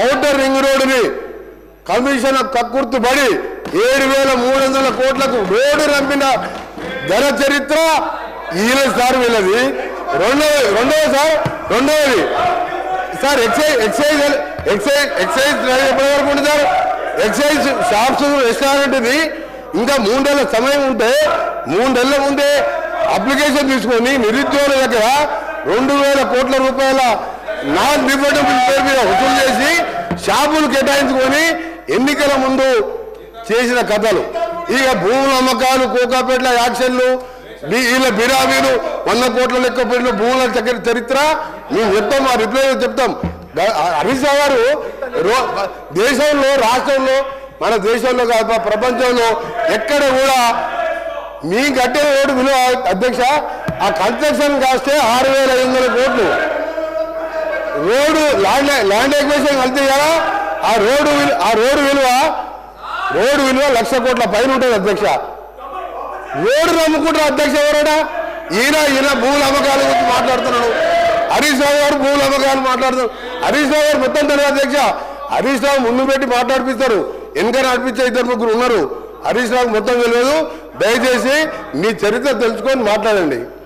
Outer ring రోడ్డుని commission కక్కుర్తుపడి ఏడు వేల మూడు వందల కోట్లకు రోడ్డు రంపిన ఘన చరిత్ర ఈయన సార్ వీళ్ళది. రెండవ రెండవ సార్ రెండవది sir excise excise excise excise ఎప్పటి వరకు ఉంటుంది సార్? ఎక్సైజ్ షాప్స్ రెస్టారెంట్ ఇది ఇంకా మూడేళ్ళ సమయం ఉంటే మూడేళ్ళ ముందే అప్లికేషన్ తీసుకొని నిరుద్యోగుల దగ్గర రెండు వేల కోట్ల రూపాయల నాన్ రిఫండబుల్ పేరు మీద వసూలు షాపులు కేటాయించుకొని ఎన్నికల ముందు చేసిన కథలు. ఇక భూముల అమ్మకాలు కోకాపేట్ల యాక్షన్లు వీళ్ళ బిరాబీలు వంద కోట్ల లెక్క పెట్టిన భూముల చరిత్ర మేము చెప్తాం ఆ రిప్లై చెప్తాం. అమిత్ హరీష్ గారు రో- దేశంలో రాష్ట్రంలో మన దేశంలో కాదు ప్రపంచంలో ఎక్కడ కూడా మీ కట్టే ఓటు విలువ అధ్యక్ష ఆ కన్స్ట్రక్షన్ కాస్తే ఆరు వేల ఐదు వందల కోట్లు. రోడ్డు ల్యాండ్ ల్యాండ్ ఎక్వేషన్ కలితే కదా ఆ రోడ్డు విలు- ఆ రోడ్డు విలువ రోడ్డు విలువ లక్ష కోట్ల పైన ఉంటుంది అధ్యక్ష. రోడ్డు నమ్ముకుంటారు అధ్యక్ష ఎవరైనా ఈయన ఈయన భూముల అమ్మకాల గురించి మాట్లాడుతున్నాడు. హరీష్ రావు గారు భూముల అమ్మకాలు మాట్లాడుతున్నారు. హరీష్ రావు గారు మొత్తం తెలియదు అధ్యక్ష. హరీష్ రావు ముందు పెట్టి మాట్లాడిపిస్తారు. వెనక నడిపించే ఇద్దరు ముగ్గురు ఉన్నారు. హరీష్ రావు మొత్తం తెలియదు. దయచేసి మీ చరిత్ర తెలుసుకొని మాట్లాడండి.